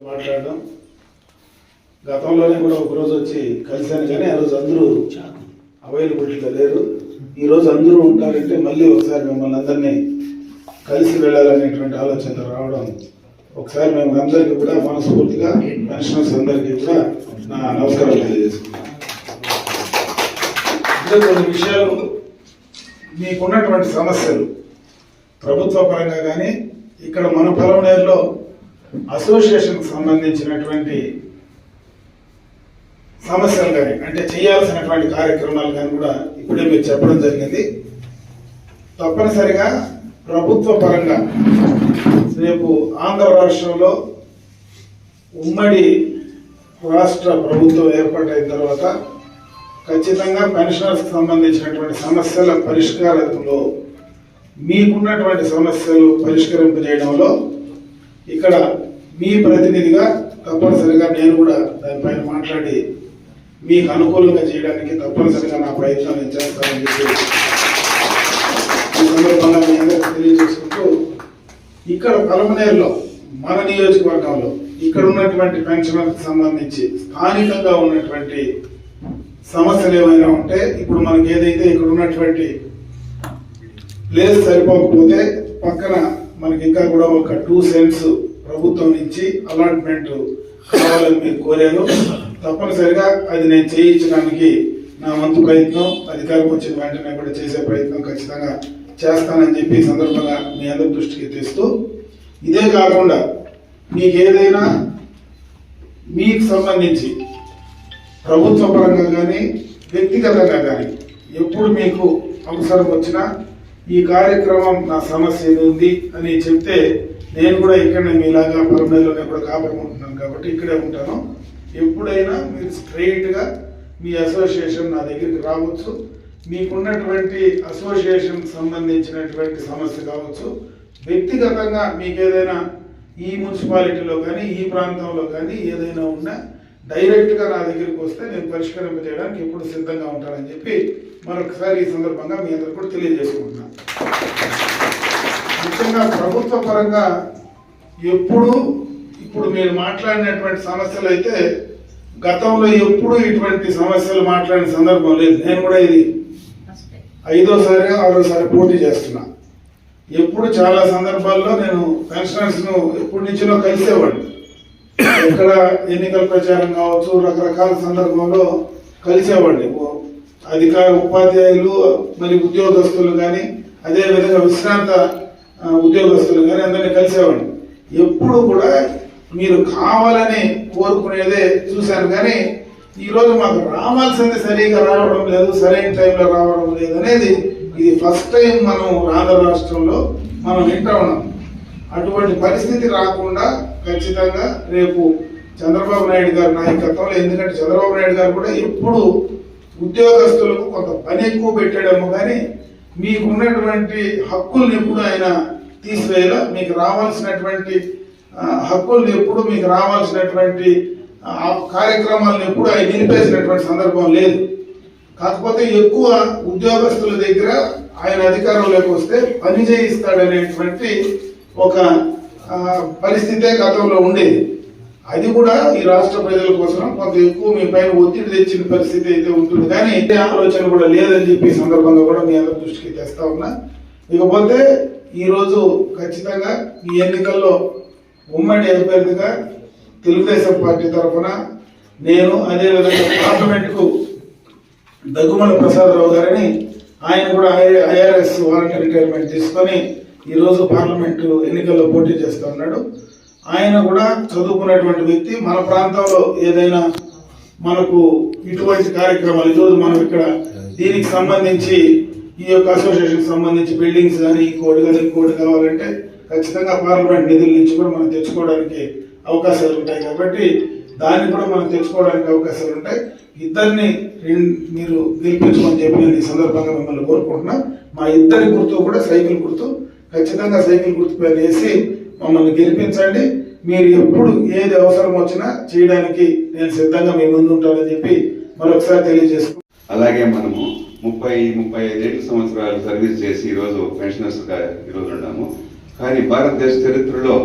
మాట్లాడడం. గతంలోనే కూడా ఒకరోజు వచ్చి కలిశాను కానీ ఆ రోజు అందరూ అవైలబిలిటీలో లేరు. ఈ రోజు అందరూ ఉంటారంటే మళ్ళీ ఒకసారి మిమ్మల్ని అందరినీ కలిసి వెళ్ళాలనేటువంటి ఆలోచన రావడం ఒకసారి మేము అందరికీ కూడా మనస్ఫూర్తిగా పెన్షనర్స్ అందరికీ కూడా నా నమస్కారం తెలియజేసుకుంటాను ఇంకా కొన్ని విషయాలు మీకున్నటువంటి సమస్యలు. ప్రభుత్వ పరంగా కానీ ఇక్కడ మన పొలంనేరులో అసోసియేషన్కి సంబంధించినటువంటి సమస్యలు కానీ అంటే చేయాల్సినటువంటి కార్యక్రమాలు కానీ కూడా ఇప్పుడే మీరు చెప్పడం జరిగింది. తప్పనిసరిగా ప్రభుత్వ పరంగా రేపు ఆంధ్ర రాష్ట్రంలో ఉమ్మడి రాష్ట్ర ప్రభుత్వం ఏర్పాటైన తర్వాత ఖచ్చితంగా పెన్షనర్స్కి సంబంధించినటువంటి సమస్యల పరిష్కారంలో మీకున్నటువంటి సమస్యలు పరిష్కరింపజేయడంలో ఇక్కడ మీ ప్రతినిధిగా తప్పనిసరిగా నేను కూడా దానిపైన మాట్లాడి మీకు అనుకూలంగా చేయడానికి తప్పనిసరిగా నా ప్రయత్నం నేను చేస్తానని చెప్పి ఈ సందర్భంగా మీ అందరికీ తెలియజేసుకుంటూ ఇక్కడ పలమనేరులో మన నియోజకవర్గంలో ఇక్కడ ఉన్నటువంటి పెన్షనర్కి సంబంధించి స్థానికంగా ఉన్నటువంటి సమస్యలు ఏమైనా ఉంటే ఇప్పుడు మనకి ఏదైతే ఇక్కడ ఉన్నటువంటి ప్లేస్ సరిపోకపోతే పక్కన మనకి ఇంకా కూడా ఒక టూ సెంట్స్ ప్రభుత్వం నుంచి అలాట్మెంట్ కావాలని మీరు కోరారు. తప్పనిసరిగా అది నేను చేయించడానికి నా వంతు ప్రయత్నం అధికారం వచ్చిన వెంటనే కూడా చేసే ప్రయత్నం ఖచ్చితంగా చేస్తానని చెప్పి సందర్భంగా మీ అందరి దృష్టికి తెస్తూ ఇదే కాకుండా మీకు ఏదైనా మీకు సంబంధించి ప్రభుత్వ పరంగా కానీ వ్యక్తిగతంగా కానీ ఎప్పుడు మీకు అవసరం వచ్చినా ఈ కార్యక్రమం నా సమస్య ఇది అని చెప్తే నేను కూడా ఇక్కడనే మీలాగా పరమేలోనే కూడా కాపురం ఉంటున్నాను కాబట్టి ఇక్కడే ఉంటాను. ఎప్పుడైనా మీరు స్ట్రైట్గా మీ అసోసియేషన్ నా దగ్గరికి రావచ్చు. మీకున్నటువంటి అసోసియేషన్ సంబంధించినటువంటి సమస్య కావచ్చు. వ్యక్తిగతంగా మీకు ఏదైనా ఈ మున్సిపాలిటీలో కానీ ఈ ప్రాంతంలో కానీ ఏదైనా ఉన్నా డైరెక్ట్గా నా దగ్గరికి వస్తే నేను పరిష్కరింపజేయడానికి ఎప్పుడు సిద్ధంగా ఉంటానని చెప్పి మరొకసారి ఈ సందర్భంగా మీ అందరికి కూడా తెలియజేసుకుంటున్నాను ముఖ్యంగా ప్రభుత్వ పరంగా ఎప్పుడు ఇప్పుడు మీరు మాట్లాడినటువంటి సమస్యలు అయితే గతంలో ఎప్పుడు ఇటువంటి సమస్యలు మాట్లాడిన సందర్భం లేదు. నేను కూడా ఇది ఐదోసారి ఆరోసారి పోటీ చేస్తున్నా. ఎప్పుడు చాలా సందర్భాల్లో నేను పెన్షనర్స్ను ఎప్పటి నుంచినో కలిసేవాడిని. ఎక్కడ ఎన్నికల ప్రచారం కావచ్చు రకరకాల సందర్భంలో కలిసేవాడిని. అధికార ఉపాధ్యాయులు మరి ఉద్యోగస్తులు కానీ అదే విధంగా విశ్రాంత ఉద్యోగస్తులు కానీ అందరినీ కలిసేవాడిని. ఎప్పుడు కూడా మీరు కావాలని కోరుకునేదే చూశాను కానీ ఈరోజు మాకు రావాల్సింది సరిగా రావడం లేదు సరైన టైంలో రావడం లేదు అనేది ఇది ఫస్ట్ టైం మనం ఆంధ్ర రాష్ట్రంలో మనం వింటా ఉన్నాం. అటువంటి పరిస్థితి రాకుండా ఖచ్చితంగా రేపు చంద్రబాబు నాయుడు గారి నాయకత్వంలో ఎందుకంటే చంద్రబాబు నాయుడు గారు కూడా ఎప్పుడు ఉద్యోగస్తులకు కొంత పని ఎక్కువ పెట్టాడేమో కానీ మీకున్నటువంటి హక్కుల్ని ఎప్పుడు ఆయన తీసివేయాల? మీకు రావాల్సినటువంటి హక్కుల్ని ఎప్పుడు మీకు రావాల్సినటువంటి కార్యక్రమాలను ఎప్పుడు ఆయన నిలిపేసినటువంటి సందర్భం లేదు. కాకపోతే ఎక్కువ ఉద్యోగస్తుల దగ్గర ఆయన అధికారంలోకి వస్తే పని చేయిస్తాడనేటువంటి ఒక పరిస్థితే గతంలో ఉండేది అది కూడా ఈ రాష్ట్ర ప్రజల కోసం కొంత ఎక్కువ మీ పైన ఒత్తిడి తెచ్చిన పరిస్థితి అయితే ఉంటుంది. కానీ ఇదే ఆలోచన కూడా లేదని చెప్పి సందర్భంగా కూడా మీ అందరి దృష్టికి తెస్తా ఉన్నా. ఇకపోతే ఈరోజు ఖచ్చితంగా ఈ ఎన్నికల్లో ఉమ్మడి అభ్యర్థిగా తెలుగుదేశం పార్టీ తరఫున నేను అదేవిధంగా పార్లమెంట్కు దగ్గుమల ప్రసాదరావు గారిని ఆయన కూడా ఐఆర్ఎస్ వారంటీ రిటైర్మెంట్ తీసుకొని ఈరోజు పార్లమెంటు ఎన్నికల్లో పోటీ చేస్తూ ఉన్నాడు. ఆయన కూడా చదువుకున్నటువంటి వ్యక్తి. మన ప్రాంతంలో ఏదైనా మనకు ఇటువంటి కార్యక్రమాలు ఈరోజు మనం ఇక్కడ దీనికి సంబంధించి ఈ యొక్క అసోసియేషన్కి సంబంధించి బిల్డింగ్స్ కానీ ఇంకోటి కానీ ఇంకోటి కావాలంటే ఖచ్చితంగా పార్లమెంట్ నిధుల నుంచి కూడా మనం తెచ్చుకోవడానికి అవకాశాలు ఉంటాయి. కాబట్టి దాన్ని కూడా మనం తెచ్చుకోవడానికి అవకాశాలు ఉంటాయి. ఇద్దరిని మీరు గెలిపించమని చెప్పి నేను ఈ సందర్భంగా మిమ్మల్ని కోరుకుంటున్నా. మా ఇద్దరి గుర్తు కూడా సైకిల్ గుర్తు. ఖచ్చితంగా సైకిల్ గుర్తుపై వేసి మమ్మల్ని గెలిపించండి. మీరు ఎప్పుడు ఏది అవసరం వచ్చినా చేయడానికి నేను సిద్ధంగా మీ ముందు ఉంటానని చెప్పి మరొకసారి తెలియజేసుకుంటున్నాను. అలాగే మనము ముప్పై ముప్పై ఐదేళ్ళు సంవత్సరాలు సర్వీస్ చేసి ఈరోజు పెన్షనర్స్గా ఈరోజు ఉన్నాము. కానీ భారతదేశ చరిత్రలో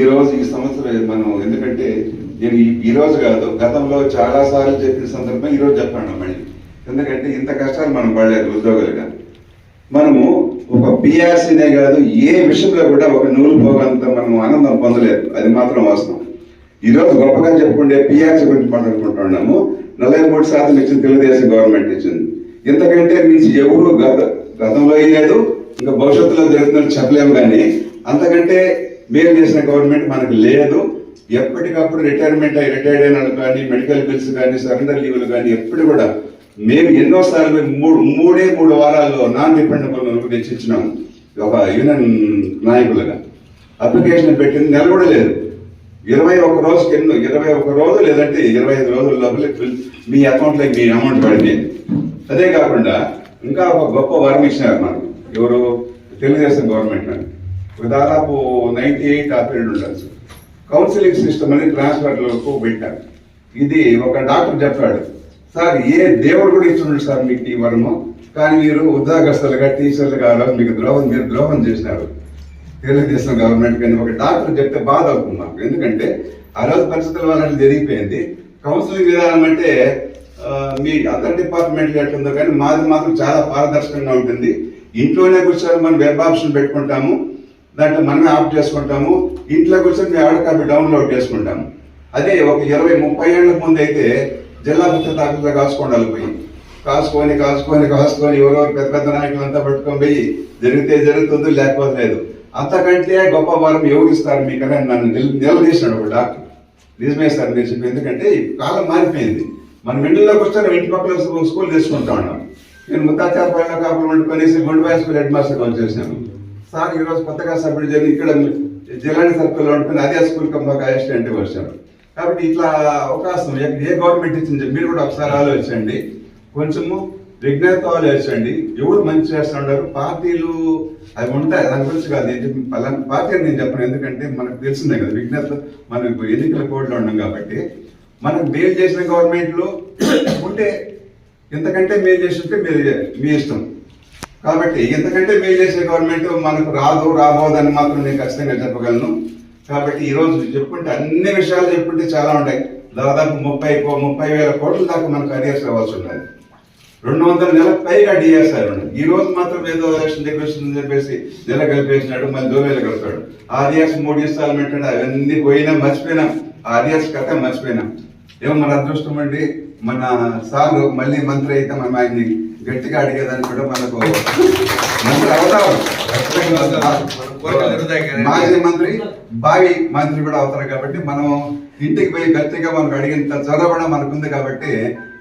ఈరోజు ఈ సంవత్సరం మనం ఎందుకంటే నేను ఈరోజు కాదు గతంలో చాలా సార్లు చెప్పిన సందర్భం ఈరోజు రోజు చెప్పాను మళ్ళీ. ఎందుకంటే ఇంత కష్టాలు మనం పడలేదు ఉద్యోగులుగా మనము ఒక కాదు ఏ విషయంలో కూడా ఒక నూలు పోగంత మనం ఆనందం పొందలేదు. అది మాత్రం వాస్తవం. ఈ రోజు గొప్పగా చెప్పుకుంటే పిఆర్సీ గురించి మాట్లాడుకుంటున్నాము. నలభై మూడు శాతం ఇచ్చింది తెలుగుదేశం గవర్నమెంట్ ఇచ్చింది. ఇంతకంటే మించి ఎవరు గత గతంలో లేదు ఇంకా భవిష్యత్తులో జరుగుతుందని చెప్పలేము కానీ అంతకంటే మేలు చేసిన గవర్నమెంట్ మనకు లేదు. ఎప్పటికప్పుడు రిటైర్మెంట్ అయ్యి రిటైర్డ్ అయిన వాళ్ళు కానీ మెడికల్ బిల్స్ కానీ సరెండర్ లీవ్లు కానీ ఎప్పుడు కూడా మేము ఎన్నో సార్లు మూడు మూడే మూడు వారాల్లో నాన్ డిపెండబుల్ తెచ్చిచ్చినాము ఒక యూనియన్ నాయకులుగా. అప్లికేషన్ పెట్టింది నెల కూడా లేదు. ఇరవై ఒక రోజుకి ఎన్నో ఇరవై ఒక రోజు లేదంటే ఇరవై ఐదు రోజుల లోపల మీ అకౌంట్లోకి మీ అమౌంట్ పడింది. అదే కాకుండా ఇంకా ఒక గొప్ప వరం ఇచ్చినారు మనకు ఎవరు? తెలుగుదేశం గవర్నమెంట్ అని. దాదాపు నైన్టీ ఎయిట్ ఆ పీరియడ్ ఉండొచ్చు కౌన్సిలింగ్ సిస్టమ్ అని ట్రాన్స్ఫర్లకు పెట్టారు. ఇది ఒక డాక్టర్ చెప్పాడు. సార్ ఏ దేవుడు కూడా ఇస్తున్నాడు సార్ మీకు ఈ వరము? కానీ మీరు ఉద్యోగస్తులుగా టీచర్లుగా మీకు ద్రోహం మీరు ద్రోహం చేసినారు తెలుగుదేశం గవర్నమెంట్ కానీ ఒక డాక్టర్ చెప్తే బాధ అవుతుంది మాకు ఎందుకంటే ఆ రోజు పరిస్థితుల వల్ల జరిగిపోయింది. కౌన్సిలింగ్ విధానం అంటే మీ అదర్ డిపార్ట్మెంట్ ఎట్లుందో కానీ మాది మాత్రం చాలా పారదర్శకంగా ఉంటుంది. ఇంట్లోనే కూర్చొని మనం వెబ్ ఆప్షన్ పెట్టుకుంటాము. దాంట్లో మనమే ఆఫ్ చేసుకుంటాము. ఇంట్లో కూర్చొని మేము ఆడ కాపీ డౌన్లోడ్ చేసుకుంటాము. అదే ఒక ఇరవై ముప్పై ఏళ్ళ ముందు అయితే జిల్లా ముఖ్య తాకూలో కాసుకోండాలి పోయి కాసుకొని కాసుకొని కాసుకొని ఎవరెవరు పెద్ద పెద్ద నాయకులు అంతా పట్టుకొని పోయి జరిగితే జరుగుతుంది లేకపోతే లేదు. అంతకంటే గొప్ప వారం ఎవరిస్తారు మీకన్నా మీకనే నన్ను నిల్ నిలదీసినాడు ఒక డాక్టర్. నిజమే సార్ నేను చెప్పి ఎందుకంటే కాలం మారిపోయింది. మనం ఇంటిలోకి వస్తే ఇంటి పక్కల స్కూల్ తీసుకుంటా ఉన్నాం. నేను ముత్తాచార పైన కాపులు వండుకొనేసి గుండెబాయ్ స్కూల్ హెడ్ మాస్టర్గా వచ్చేసాను సార్ ఈరోజు కొత్తగా సభ్యుడు జరిగి ఇక్కడ జిల్లాని సర్కిల్లో వండుకొని అదే స్కూల్ కంపక అసిస్టెంట్ వచ్చాను. కాబట్టి ఇట్లా అవకాశం ఏ- గవర్నమెంట్ ఇచ్చింది? మీరు కూడా ఒకసారి ఆలోచించండి. కొంచెము విజ్ఞత ఆలోచించండి. ఎవరు మంచి చేస్తున్నారు పార్టీలు అవి ఉంటాయి. దాని గురించి కాదు. పలానా పార్టీ అని నేను చెప్పను. ఎందుకంటే మనకు తెలిసిందే కదా. విజ్ఞత మనం ఎన్నికల కోడ్లో ఉన్నాం కాబట్టి. మనం మేలు చేసిన గవర్నమెంట్లు ఉంటే ఎంతకంటే మేలు చేసి మీరు మీ ఇష్టం. కాబట్టి ఎంతకంటే మేలు చేసే గవర్నమెంట్ మనకు రాదు రాబోదని మాత్రం నేను ఖచ్చితంగా చెప్పగలను. కాబట్టి ఈ రోజు చెప్పుకుంటే అన్ని విషయాలు చెప్పుకుంటే చాలా ఉంటాయి. దాదాపు ముప్పై కో- ముప్పై వేల కోట్ల దాకా మనకు అరియర్స్ అవ్వాల్సి ఉన్నది. రెండు వందల నెల పైగా డిఎస్ఆర్ ఉన్నాయి ఈ రోజు మాత్రం ఏదో ఎలక్షన్ డెకరేషన్ అని చెప్పేసి నెల కలిపేసినాడు మళ్ళీ దోవేలు కలుపుతాడు ఆ మూడు ఇన్స్టాల్మెంట్ అంటే అవన్నీ పోయినా మర్చిపోయినాం. ఆ కథ మర్చిపోయినాం. ఏమో మన అదృష్టం అండి మన సార్ మళ్ళీ మంత్రి అయితే మనం ఆయన్ని గట్టిగా అడిగేదాన్ని కూడా మనకు మంత్రి అవుతారు మాజీ మంత్రి బావి మంత్రి కూడా అవుతారు కాబట్టి మనం ఇంటికి పోయి గట్టిగా మనకు అడిగినంత చొరవ కూడా మనకుంది కాబట్టి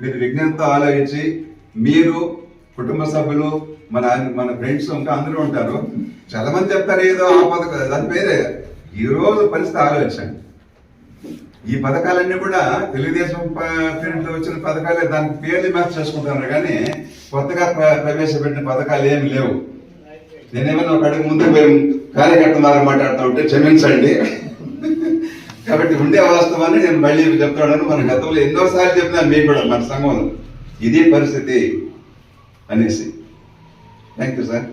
మీరు విజ్ఞానంతో ఆలోచించి మీరు కుటుంబ సభ్యులు మన మన ఫ్రెండ్స్ ఇంకా అందరూ ఉంటారు. చాలా మంది చెప్తారు ఏదో ఆ పథకం దాని పేరే. ఈ రోజు పరిస్థితి ఆలోచించండి. ఈ పథకాలన్నీ కూడా తెలుగుదేశం పీరియడ్ వచ్చిన పథకాలే దాని పేర్లు మ్యాచ్ చేసుకుంటున్నారు. కానీ కొత్తగా ప్ర- ప్రవేశపెట్టిన పథకాలు ఏమి లేవు. నేనేమైనా ఒక అడుగు ముందు మేము కార్యకర్తల ద్వారా మాట్లాడుతూ ఉంటే క్షమించండి. కాబట్టి ఉండే వాస్తవాన్ని నేను మళ్ళీ చెప్తున్నాను. మన గతంలో ఎన్నోసార్లు చెప్పినా మీకు కూడా మన సంఘంలో ఇదే పరిస్థితి అనేసి. Thank you sir